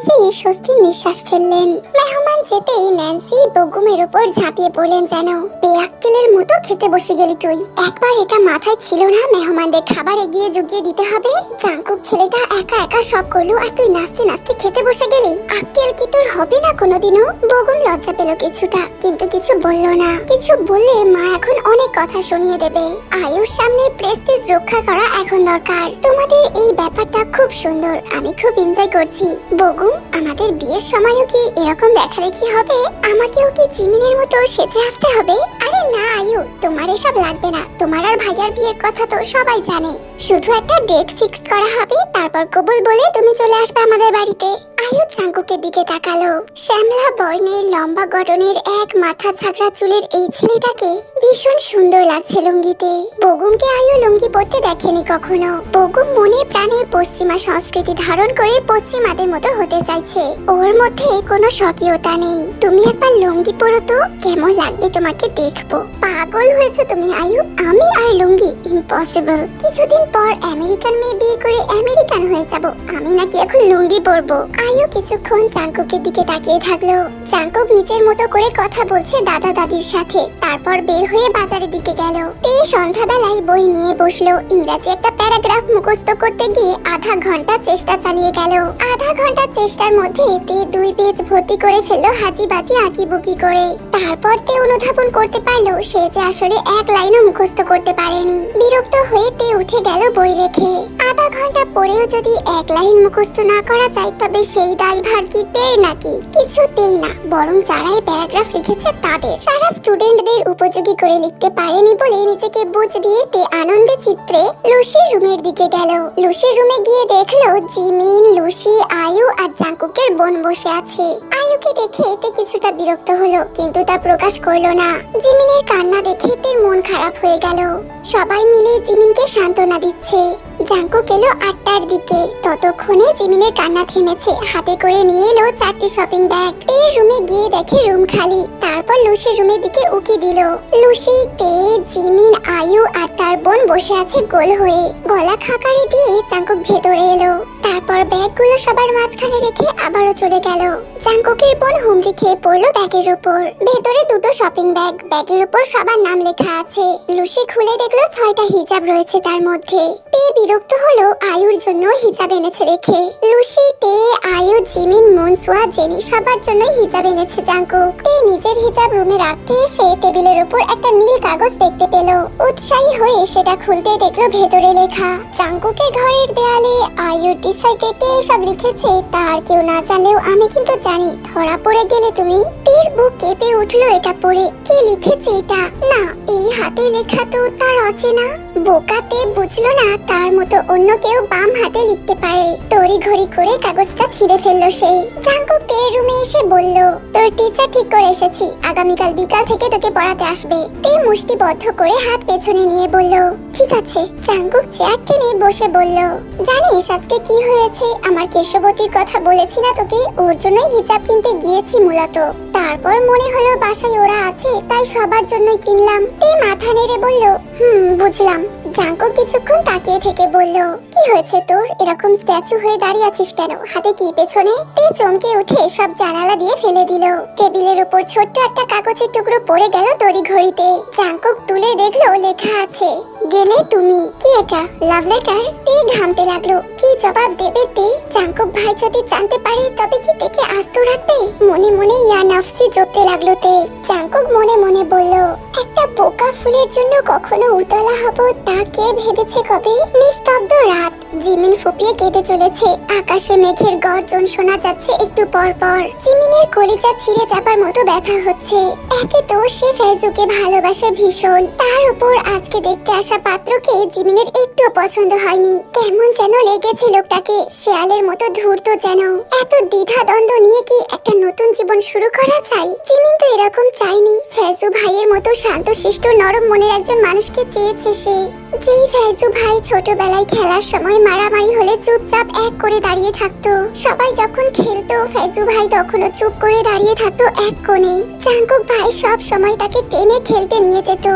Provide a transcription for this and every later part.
Nancy স্বস্তির নিঃশ্বাস ফেললেন। মেহমান যেতেই ন্যান্সি বগুমের উপর ঝাঁপিয়ে পড়লেন যেন। বেয়াক্কেলের মতো খেতে বসে গেলি তুই। একবার এটা মাথায় ছিল না মেহমানদের খাবার এগিয়ে জুগিয়ে দিতে হবে? ছেলেটা একা একা সব করল আর তুই নাচতে নাচতে খেতে বসে গেলি? আক্কেল কি তোর হবে না কোনোদিনও? বগুম লজ্জা পেল কিছুটা, কিন্তু কিছু বলল না। কিছু বললে মা এখন অনেক কথা শুনিয়ে দেবে। আয়ুর সামনে প্রেস্টিজ রক্ষা করা এখন দরকার। তোমাদের এই ব্যাপারটা খুব সুন্দর, আমি খুব এনজয় করছি। বগুম আমাদের বিয়ের সময়ও কি এরকম দেখা দেখি হবে? আমাকেও কি জিমিনের মতো সেজে আসতে হবে? আরে না, আয়ু, তোমার এসব লাগবে না। তোমার আর ভাইয়ার বিয়ের কথা তো সবাই জানে। শুধু একটা ডেট ফিক্সড করা হবে, তারপর কবুল বলে তুমি চলে আসবে আমাদের বাড়িতে। আয়ু চাঙ্কুকের দিকে তাকালো। শ্যামলা বর্ণের লম্বা গঠনের এক মাথা ছাগড়া চুলের এই ছেলেটাকে ভীষণ সুন্দর লাগছে লুঙ্গিতে। বগুমকে আয়ু লুঙ্গি পরতে দেখেনি কখনো। বগুম মনে প্রাণে পশ্চিমা সংস্কৃতি ধারণ করে পশ্চিমাদের মতো হতে চাইছে ওর মধ্যে কোনো স্বকীয়তা নেই। তুমি একবার লুঙ্গি পরো তো, কেমন লাগবে তোমাকে দেখব। পাগল হয়েছে তুমি, আয়ু। আমি আর লুঙ্গি ইম্পসিবল কিছুদিন পর আমেরিকান মেয়ে বিয়ে করে আমেরিকান হয়ে যাব। আমি নাকি এখন লুঙ্গি পরবো। আয়ু কিছুক্ষণ চাঙ্কুকের দিকে তাকিয়ে থাকল। চাঙ্কুক নিজের মতো করে কথা বলছে দাদা দাদির সাথে। তারপর বের হয়ে বাজারের দিকে গেল। তে সন্ধ্যাবেলায় বই নিয়ে বসল। ইংরাজি একটা প্যারাগ্রাফ মুখস্থ করতে গিয়ে আধা ঘণ্টা চেষ্টা চালিয়ে গেল। আধা ঘণ্টার চেষ্টার মধ্যে তে দুই পেজ ভর্তি করে ফেলল হাজি বাজি আঁকি বুকি করে। তারপর তে অনুধাবন করতে পারল সে যে আসলে এক লাইনও মুখস্থ করতে পারেনি। বিরক্ত হয়ে তে উঠে গেল বই রেখে। আধা ঘণ্টা পরেও যদি এক লাইন মুখস্থ না করা যায়, তবে সেই দায়ভার কি তের নাকি? কিছুতেই না, বরং যারা এই প্যারাগ্রাফ লিখেছে তাদের। সারা স্টুডেন্টদের উপযোগী করে লিখতে পারেনি বলে নিজেকে বুঝ দিয়ে তে আনন্দে চিত্রে লুসির রুমের দিকে গেল। লুসির রুমে গিয়ে দেখল জিমিন, লুসি, আয়ু আর জাঙ্কুকের বোন বসে আছে। আয়ুকে দেখে তে কিছুটা বিরক্ত হলো, কিন্তু তা প্রকাশ করল না। জিমিনের কান্না দেখে তের মন খারাপ হয়ে গেল। সবাই মিলে জিমিনকে সান্ত্বনা দিচ্ছে। জাঙ্কুক এলো আটটার দিকে। ততক্ষণে জিমিনের কান্না থেমেছে। হাতে করে নিয়ে এলো চারটি শপিং ব্যাগ তের রুমে গিয়ে দেখে রুম খালি। তারপর লুসির রুমের দিকে উকি দিল। লুসি, তে, জিমিন, আয়ু আর তার বোন বসে আছে গোল হয়ে। গলা খাকারি দিয়ে চাঙ্কুক ভেতরে এলো। তারপর ব্যাগগুলো সবার মাঝখানে রেখে আবারও চলে গেল। জাঙ্কুকের বোন হুমড়ি খেয়ে পড়ল ব্যাগের উপর। ভেতরে দুটো শপিং ব্যাগ ব্যাগের উপর সবার নাম লেখা আছে। লুসি খুলে দেখল ছয়টা হিজাব রয়েছে তার মধ্যে। তে বিরক্ত হলো আয়ুর জন্য হিজাব এনেছে দেখে লুসি, তে, আয়ু, জিমিন, মনসুয়া, জেনি সবার জন্য হিজাব এনেছে জাঙ্কুক তে নিজের হিজাব রুমে রাখতে এসে টেবিলের উপর একটা নীল কাগজ দেখতে পেল। উৎসাহী হয়ে সেটা খুলতে দেখল ভেতরে লেখা জাঙ্কুকের ঘরের দেয়ালে আয়ুর ডিসাইডেটে সব লিখেছে কেউ না জানলেও আমি কিন্তু জানি, ধরা পড়ে গেলে তুমি তীর বুক কেঁপে উঠল এটা পড়ে। কে লিখেছে এটা? না, এই হাতে লেখা তো তার অচেনা। বোকাতে বুঝলো না, তার মতো অন্য কেউ বাম হাতে লিখতে পারে। তড়ি ঘড়ি করে কাগজটা ছিঁড়ে ফেলল সে। জাঙ্কুক তের রুমে এসে বলল, তোর টিচার ঠিক করে এসেছি, আগামীকাল বিকাল থেকে তোকে পড়াতে আসবে। তে মুষ্টিবদ্ধ করে হাত পেছনে নিয়ে বলল, ঠিক আছে। জাঙ্কুক চেয়ার টেনে বসে বলল, জানিস আজকে কি হয়েছে। আমার কেশবতীর কথা বলেছি না তোকে, ওর জন্যই হিজাব কিনতে গিয়েছি মূলত। তারপর মনে হলো বাসায় ওরা আছে, তাই সবার জন্যই কিনলাম। তে মাথা নেড়ে বলল, হুম, বুঝলাম। জাঙ্কো কিছুক্ষণ তাকিয়ে থেকে বলল, কি হয়েছে তোর? এরকম স্ট্যাচু হয়ে দাঁড়িয়ে আছিস কেন? হাতে কি পেছনে? তে চমকে উঠে সব জানালা দিয়ে ফেলে দিল। টেবিলের উপর ছোট্ট একটা কাগজের টুকরো পড়ে গেল তড়ি ঘড়িতে জাঙ্কক তুলে দেখল লেখা আছে গেলে তুমি। কি এটা? লাভ লেটার তে ঘামতে লাগল। কি জবাব দেবে তে? জাঙ্কক ভাই যদি জানতে পারে, তবে কি দেখে আস্ত রাখবে? মনে মনে ইয়া নাফসি জপতে লাগল তে। জাঙ্কক মনে মনে বলল, একটা বোকা ফুলের জন্য কখনো উতলা হব তা কে ভেবেছে কবে? নিস্তব্ধ রাত। জিমিন ফুপিয়ে কেঁদে চলেছে। আকাশে মেঘের গর্জন শোনা যাচ্ছে একটু পর পর। জিমিনের কলিজা ছিঁড়ে যাবার মতো ব্যথা হচ্ছে। একে তো সে ফেজুকে ভালোবাসে ভীষণ। তার উপর আজকে দেখতে আসা পাত্রকে জিমিনের একটু পছন্দ হয়নি। কেমন যেন লেগেছে লোকটাকে, শেয়ালের মতো ধূর্ত যেন। এত দ্বিধা দ্বন্দ্ব নিয়ে কি একটা নতুন জীবন শুরু করা যায়? জিমিন তো এরকম চাইনি ফেজু ভাইয়ের মতো শান্ত শিষ্ট নরম মনের একজন মানুষকে চেয়েছে সে। ফেজু ভাই ছোটবেলায় খেলার সময় মারামারি হলে চুপচাপ এক করে দাঁড়িয়ে থাকতো। সবাই যখন খেলতো ফেজু ভাই তখনও চুপ করে দাঁড়িয়ে থাকতো এক কোণে। জাঙ্কুক ভাই সব সময় তাকে টেনে খেলতে নিয়ে যেত।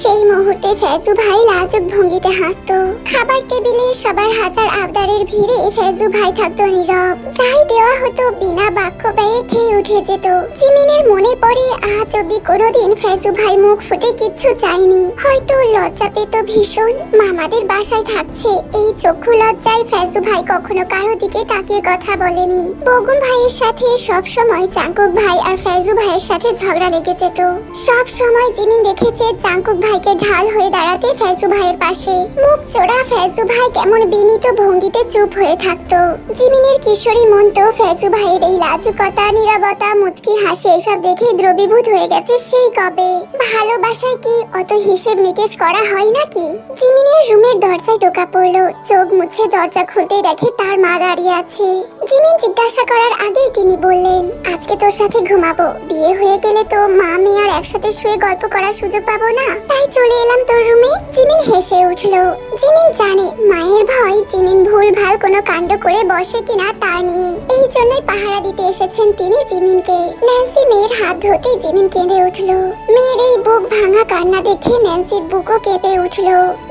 সেই মুহূর্তে ফেজু ভাই লাজুক ভঙ্গিতে হাসতো। খাবার টেবিলে সবার হাজার আবদারের ভিড়ে ফেজু ভাই থাকতো নীরব। যাই দেওয়া হতো বিনা বাক্য ব্যয়ে উঠে যেত জিমিনের মনে পড়ে, আজ অব্দি কোনোদিন ফেজু ভাই মুখ ফুটে কিচ্ছু চায়নি। হয়তো লজ্জা পেত ভীষণ, মামাদের বাসায় থাকছে। এই চক্ষু লজ্জায় ফেজু ভাই কখনো কারও দিকে তাকিয়ে কথা বলেনি। বগুন ভাইয়ের সাথে সব সময় চাঙ্কুক ভাই আর ফেজু ভাইয়ের সাথে ঝগড়া লেগে যেত সব সময় জিমিন দেখেছে চাঙ্কুক ভাইকে ঢাল হয়ে দাঁড়াতে ফেজু ভাইয়ের পাশে। মুখ চোরা ফেজু ভাই কেমন বিনীত ভঙ্গিতে চুপ হয়ে থাকতো। জিমিনের কিশোরী মন তো ফেজু ভাইয়ের এই লাজুকতা নীরবতা মুচকি হাসি, এসব দেখে দ্রবীভূত হয়ে গেছে সেই কবে। ভালোবাসায় কি অত হিসেব নিকেশ করা হয় নাকি? জিমিনের রুমের দরজায় টোকা পড়ল, চোখ মুছে দরজা খুলতেই দেখে তার মা দাঁড়িয়ে আছে। জিমিন জিজ্ঞাসা করার আগেই তিনি বললেন, আজকে তোর সাথে ঘুমাবো। বিয়ে হয়ে গেলে তো মা, মেয়ে আর একসাথে শুয়ে গল্প করার সুযোগ পাবো না। তাই চলে এলাম তোর রুমে। জিমিন হেসে উঠল। জিমিন জানে, মায়ের ভয় জিমিন ভুল ভালো কোনো কাণ্ড করে বসে কিনা তা নিয়ে। এই জন্যই পাহারা দিতে এসেছেন তিনি জিমিনকে ন্যান্সি মেয়ের হাত ধরতে জিমিন কেঁদে উঠল। মেয়ের এই বুক ভাঙা কান্না দেখে ন্যান্সির বুকও কেঁপে উঠল।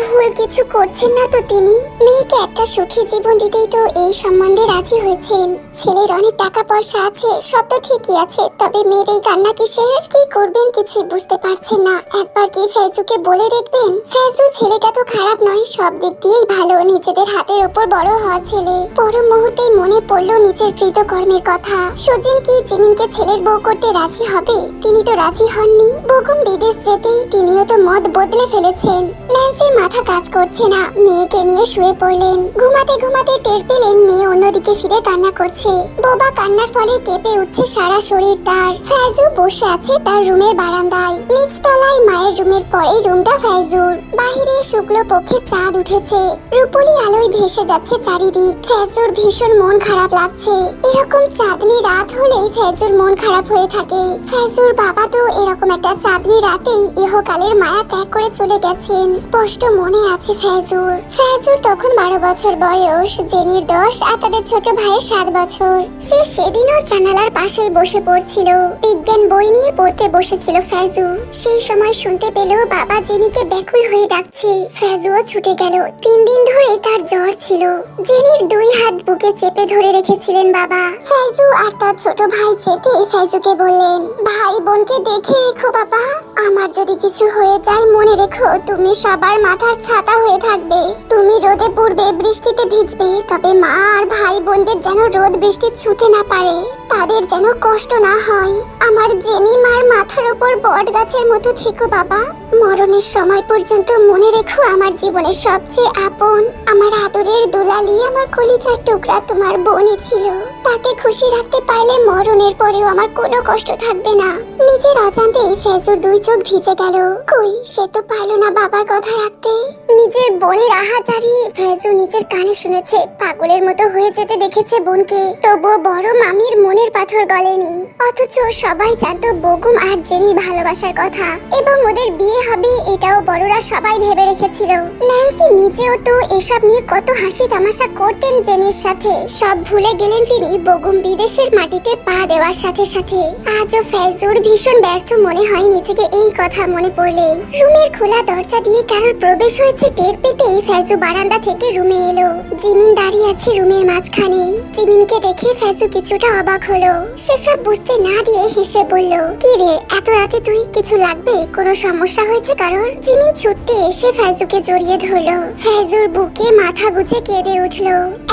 ভুল কিছু করছেন না তো তিনি? মেয়েকে একটা সুখী জীবন দিতেই তো এই সম্বন্ধে রাজি হয়েছেন। ছেলের অনেক টাকা পয়সা আছে, সব তো ঠিকই আছে, তবে মেয়ের এই কান্না কিসের? কি করবেন কিছুই বুঝতে পারছেন না। একবার কি ফেজুকে বলে দেখবেন? ফেজু ছেলেটা তো খারাপ নয়, সব দিক দিয়েই ভালো, নিজেদের হাতের উপর বড় হওয়া ছেলে। পর মুহূর্তেই মনে পড়ল নিজের কৃতকর্মের কথা। সুজিন কি জিমিনকে ছেলের বউ করতে রাজি হবে, তিনি তো রাজি হননি। বগুম বিদেশ যেতেই তিনিও তো মত বদলে ফেলেছেন। ন্যান্সির মাথা কাজ করছে না, মেয়েকে নিয়ে শুয়ে পড়লেন। ঘুমাতে ঘুমাতে টের পেলেন মেয়ে অন্যদিকে ফিরে কান্না করছে। বোবা কান্নার ফলে কেঁপে উঠছে সারা শরীর তার। ফ্যাজু বসে আছে তার রুমের বারান্দায়। নিচতলায় মায়ের রুমের পরে রুমটা ফ্যাজুর। বাহিরে শুক্ল পক্ষের চাঁদ উঠেছে। রূপলি আলোয় ভেসে যাচ্ছে চারিদিক। ফ্যাজুর ভীষণ মন খারাপ লাগছে। এরকম চাঁদনি রাত হলেই ফ্যাজুর মন খারাপ হয়ে থাকে। ফ্যাজুর বাবা তো এরকম একটা চাঁদনি রাতেই ইহকালের মায়া ত্যাগ করে চলে গেছেন। স্পষ্ট মনে আছে ফ্যাজুর ফ্যাজুর তখন বারো বছর বয়স, জেনির দশ আর তাদের ছোট ভাইয়ের সাত বছর। সে সেদিনও জানালার পাশেই বসে পড়ছিল। বিজ্ঞান বই নিয়ে পড়তে বসেছিল ফ্যাজু সেই সময় শুনতে পেল বাবা জেনিকে ব্যাকুল হয়ে ডাকছে। ফ্যাজুও ছুটে গেল। তিন দিন ধরে তার জ্বর ছিল। জেনির দুই হাত বুকে চেপে ধরে রেখেছিলেন বাবা। ফ্যাজু আর তার ছোট ভাই যেতে ফেজুকে বললেন? ভাই বোনকে দেখে রেখো, বাবা। আমার যদি কিছু হয়ে যায়, মনে রেখো, তুমি সবার মাথার ছাতা হয়ে থাকবে। তুমি রোদে পড়বে, বৃষ্টিতে ভিজবে, তবে মা আর ভাই বোনদের যেন রোদ বৃষ্টি ছুতে না পারে। তাদের যেন কষ্ট না হয়। আমার জেনি মার মাথার উপর বট গাছের মতো থেকো বাবা। মরণের সময় পর্যন্ত মনে রেখো আমার জীবনের সবচেয়ে আপন। আমার আদরের দুলালি আমার কলিজার টুকরা তোমার বোনই ছিল। তাকে খুশি রাখতে পারলে মরণের পরেও আমার কোনো কষ্ট থাকবে না। নিজের অজান্তেই ফেজুর দুই চোখ ভিজে গেল। কই, সে তো পারল না বাবার কথা রাখতে। নিজের বোনের আহাজারি ফেজু নিজের কানে শুনেছে, পাগলের মতো হয়ে যেতে দেখেছে বোনকে। তবুও বড় মামির মনের পাথর গলেনি। অথচ সবাই জানতো বগুম আর জেনির ভালোবাসার কথা। এবং ওদের বিয়ে হবে এটাও বড়রা সবাই ভেবে রেখেছিল। ন্যান্সি নিজেও তো এসব নিয়ে কত হাসি তামাশা করতেন জেনির সাথে। সব ভুলে গেলেন তিনি বগুম বিদেশের মাটিতে পা দেওয়ার সাথে সাথে। আজও ফেজুর ভীষণ ব্যর্থ মনে হয় নিজেকে এই কথা মনে পড়লে। রুমের খোলা দরজা দিয়ে কারোর প্রবেশ হয়েছে টের পেতেই ফেজু বারান্দা থেকে রুমে এলো। জিমিন দাঁড়িয়ে আছে রুমের মাঝখানে। জিমিনকে দেখে ফেজু কিছুটা অবাক হলো, সেসব বুঝতে না দিয়ে হেসে বলল, কি রে, এত রাতে তুই কিছু লাগবে? কোনো সমস্যা হয়েছে কারোর? জিমিন ছুটতে এসে ফেজুকে জড়িয়ে ধরলো। ফেজুর বুকে মাথা গুজে কেঁদে উঠল।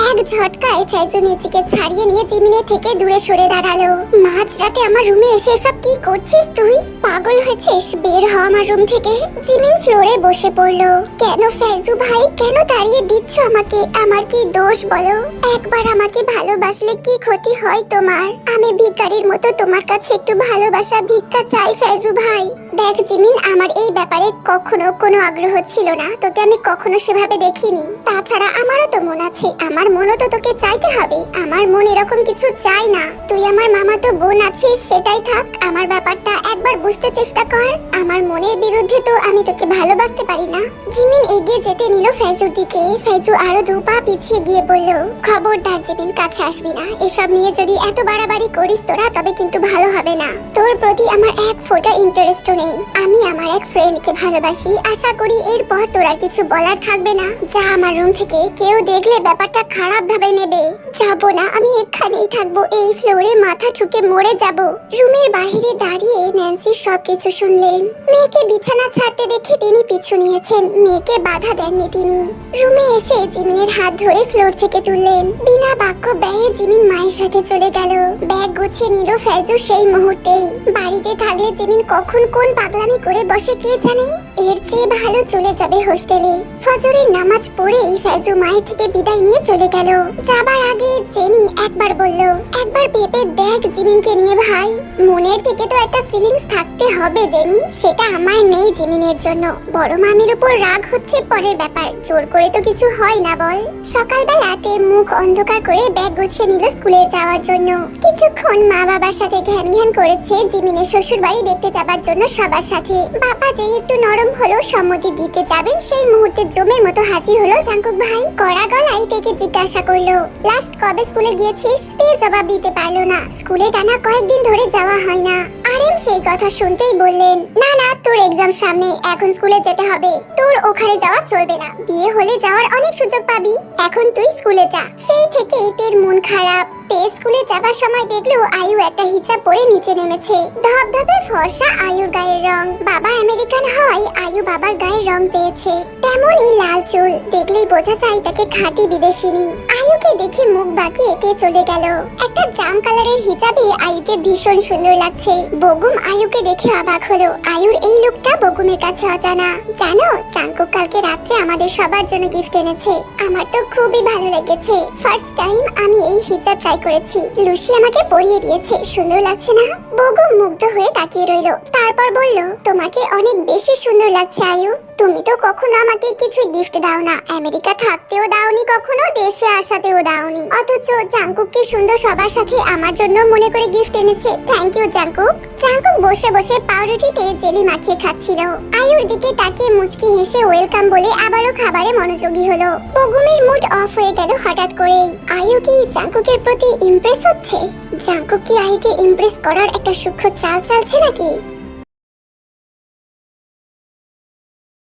এক ঝটকায় ফেজু নিজেকে ছাড়িয়ে নিয়ে জিমিনের থেকে দূরে সরে দাঁড়াল। মাঝরাতে আমার রুমে এসে এসব কি করছিস তুই? পাগল হয়েছিস বের হ আমার রুম থেকে। জিমিন ফ্লোরে বসে পড়ল। কেন ফেজু ভাই? কেন তাড়িয়ে দিচ্ছ আমাকে? আমার কি দোষ বলো? একবার আমাকে ভালোবাসলে কি ক্ষতি হয় তোমার? আমি ভিকারির মতো তোমার কাছে একটু ভালোবাসা ভিক্ষা চাই ফেজু ভাই। দেখ জিমিন, আমার এই ব্যাপারে কখনো কোনো আগ্রহ ছিল না। তোকে আমি কখনো সেভাবে দেখিনি। তাছাড়া আমারও তো মন আছে। আমার মনও তো তোকে চাইতে হবে। আমার মন এরকম কিছু চাই না। তুই আমার মামা তো বোন আছিস, সেটাই থাক। আমার ব্যাপারটা একবার বুঝতে চেষ্টা কর। আমার মনের বিরুদ্ধে তো আমি তোকে ভালোবাসতে পারি না। জিমিন এগিয়ে যেতে নিল ফেজুর দিকে। ফেজু আরও দু পা পিছিয়ে গিয়ে বলল, খবরদার জিমিন, কাছে আসবি না। এসব নিয়ে যদি এত বাড়াবাড়ি করিস তোরা, তবে কিন্তু ভালো হবে না। তোর প্রতি আমার এক ফোঁটা ইন্টারেস্টও নেই। আমি আমার এক ফ্রেন্ডকে ভালোবাসি। আশা করি এরপর তোর আর কিছু বলার থাকবে না। যা আমার রুম থেকে কেউ দেখলে ব্যাপারটা খারাপ ভাবে নেবে। যাব না, আমি এখানেই থাকব। এই ফ্লোরে মাথা ঠুকে মরে যাব। রুমের বাইরে দাঁড়িয়ে ন্যান্সি সবকিছু শুনলেন। মেয়েকে বিছানা ছাড়তে দেখে তিনি পিছু নিয়েছেন। মেয়েকে বাধা দেননি তিনি। রুমে এসে জিমিনের হাত ধরে ফ্লোর থেকে তুললেন। বিনা বাক্য ব্যয়ে জিমিন মায়ের সাথে চলে গেল। ব্যাগ গুছিয়ে নিল ফেজু সেই মুহূর্তেই। বাড়িতে থাকলে জিমিন কখন কোন পাগলামি করে বসে কে জানে? এর চেয়ে ভালো চলে যাবে হোস্টেলে। ফজরের নামাজ পড়েই ফেজু মায়ের থেকে বিদায় নিয়ে চলে গেল। যাবার আগে জেনি একবার বলল, একবার পেপে দেখ জিমিনকে নিয়ে ভাই। মনের থেকে তো একটা ফিলিংস থাকতে হবে, জেনি। সেটা আমার নেই জিমিনের জন্য। বড় মামির উপর রাগ হচ্ছে পরের ব্যাপার। জোর করে তো কিছু হয় না বল। সকালবেলাতে মুখ অন্ধকার করে ব্যাগ গুছিয়ে নিল স্কুলে যাওয়ার জন্য। কিছুক্ষণ মা বাবার সাথে ঘ্যান ঘ্যান করেছে জিমিনের শ্বশুর বাড়ি দেখতে যাবার জন্য সবার সাথে বাবা যে একটু নরম হলো সম্মতি দিতে যাবেন, সেই মুহূর্তে জমের মতো হাজির হলো জাঙ্কুক ভাই। কড়া গলায় থেকে জিজ্ঞাসা করল, লাস্ট কবে স্কুলে গিয়েছিস? তে জবাব দিতে পারল না। স্কুলে টানা কয়েকদিন ধরে যাওয়া হয় না। আরেম সেই কথা শুনতেই বললেন, না না, তোর এক্সাম সামনে, এখন স্কুলে যেতে হবে। তোর ওখানে যাওয়া চলবে না। বিয়ে হলে যাওয়ার অনেক সুযোগ পাবি। এখন তুই স্কুলে যা। সেই থেকে তের মন খারাপ। স্কুলে যাবার সময় দেখল আয়ু একটা হিজাব পরে নিচে নেমেছে। ধবধবে ফর্সা আয়ুর গায়ের রং। বাবা আমেরিকান হয় আয়ু বাবার গায়ের রং পেয়েছে। তেমনই লাল চুল। দেখলেই বোঝা যায় তাকে খাঁটি বিদেশিনী। আয়ুকে দেখে মুখ বাঁকিয়ে তে চলে গেল। একটা জাম কালারের হিজাবে আয়ুকে ভীষণ সুন্দর লাগছে। বগুম আয়ুকে দেখে অবাক হলো। আয়ুর এই লুকটা বগুমের কাছে অজানা। জানো চাঙ্কু কালকে রাত্রে আমাদের সবার জন্য গিফট এনেছে। আমার তো খুবই ভালো লেগেছে। ফার্স্ট টাইম আমি এই হিজাব ট্রাই করেছি। লুসি আমাকে পরিয়ে দিয়েছে। সুন্দর লাগছে না? বগুম মুগ্ধ হয়ে তাকিয়ে রইল। তারপর বলল, তোমাকে অনেক বেশি সুন্দর লাগছে, আয়ু। তুমি তো কখনো আমাকে কিছু গিফট দাও না। আমেরিকা থাকতেও দাওনি কখনো, দেশে আসাতেও দাওনি। অথচ জাঙ্কুককে সুন্দর সবার সাথে আমার জন্য মনে করে গিফট এনেছে। থ্যাংক ইউ জাঙ্কুক জাঙ্কুক বসে বসে পাউরুটিতে জেলি মাখিয়ে খাচ্ছিল। আয়ুর দিকে তাকিয়ে মুচকি হেসে ওয়েলকাম বলে আবারও খাবারে মনোযোগী হলো। বগুমের মুড অফ হয়ে গেল হঠাৎ করেই। আয়ু কি জাঙ্কুকের প্রতি ইমপ্রেস হচ্ছে? জাঙ্কুকি আইকে ইমপ্রেস করার একটা সূক্ষ্ম চাল চালছে নাকি?